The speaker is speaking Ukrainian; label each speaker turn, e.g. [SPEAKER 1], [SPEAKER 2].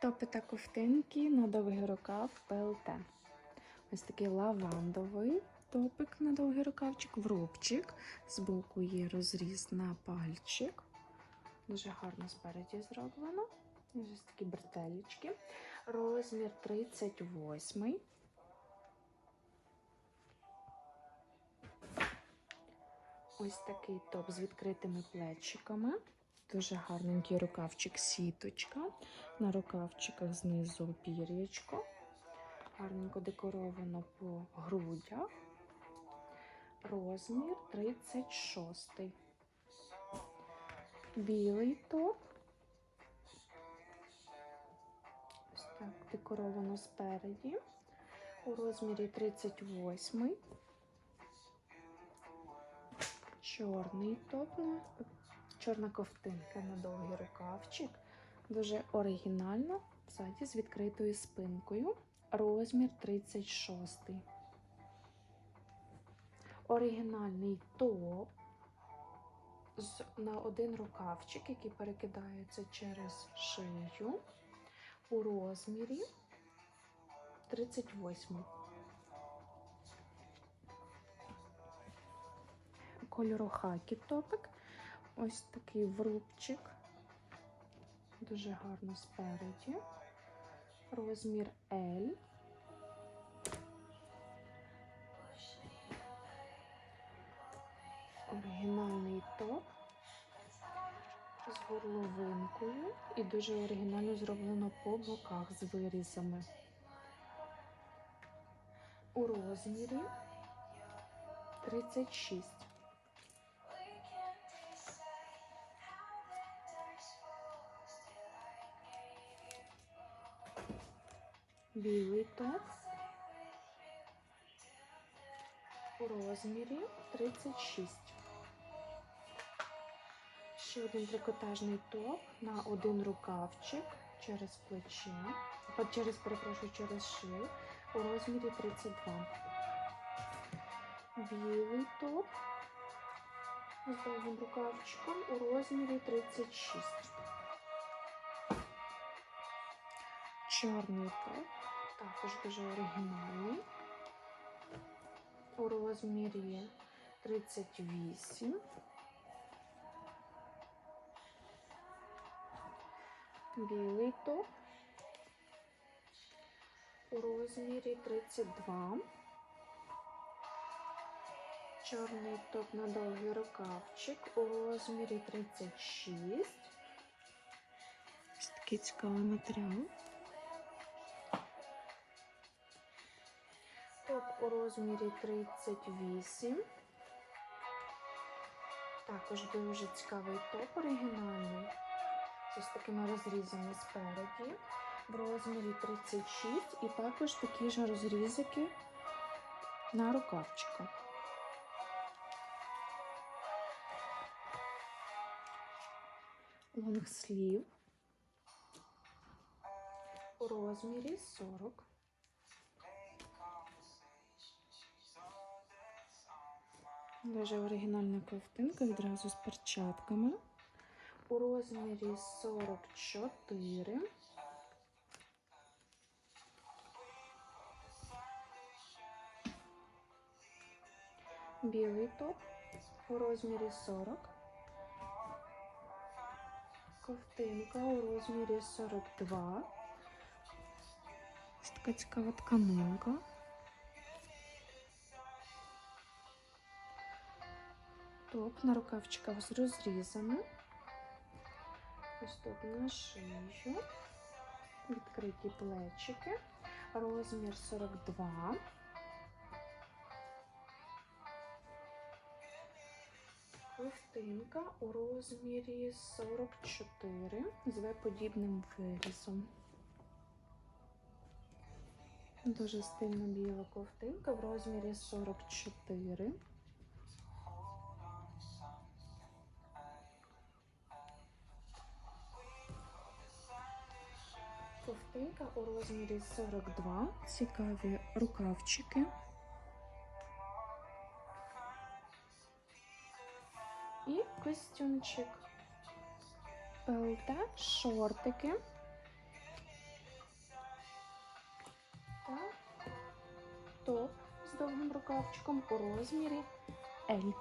[SPEAKER 1] Топи та ковтинки на довгий рукав ПЛТ. Ось такий лавандовий топик на довгий рукавчик, в рубчик. Збоку є розріз на пальчик. Дуже гарно спереді зроблено. Ось такі бретелечки. Розмір 38. Ось такий топ з відкритими плечиками. Дуже гарненький рукавчик сіточка. На рукавчиках знизу пір'ячко. Гарненько декоровано по грудях. Розмір 36. Білий топ. Ось так декоровано спереді. У розмірі 38. Чорний топ на чорна ковтинка на довгий рукавчик. Дуже оригінально, ззаді з відкритою спинкою. Розмір 36. Оригінальний топ на один рукавчик, який перекидається через шию у розмірі 38. Кольору хакі топик. Ось такий врубчик. Дуже гарно спереді. Розмір L. Оригінальний топ з горловинкою і дуже оригінально зроблено по боках з вирізами. У розмірі 36. Білий топ у розмірі 36. Ще один трикотажний топ на один рукавчик через плече, через, перепрошую, через шию у розмірі 32. Білий топ з довгим рукавчиком у розмірі 36. Чорний топ, також дуже оригінальний. У розмірі 38. Білий топ у розмірі 32. Чорний топ на довгий рукавчик у розмірі 36. Ось такий цікавий матеріал. Топ у розмірі 38. Також дуже цікавий топ оригінальний. з такими розрізами спереді. В розмірі 36 і також такі ж розрізики на рукавчиках. Лонгслів у розмірі 40. Дуже оригінальна ковтинка відразу з перчатками. У розмірі 44. Білий топ у розмірі 40. Ковтинка у розмірі 42. Ось така цікава тканинка. Топ на рукавчиках з розрізами. Ось тут на шию. Відкриті плечики. Розмір 42. Ковтинка у розмірі 44 з В-подібним вирізом. Дуже стильна біла ковтинка в розмірі 44. Хустинка у розмірі 42, цікаві рукавчики. І костюмчик. Пелта, шортики. Та топ з довгим рукавчиком у розмірі L.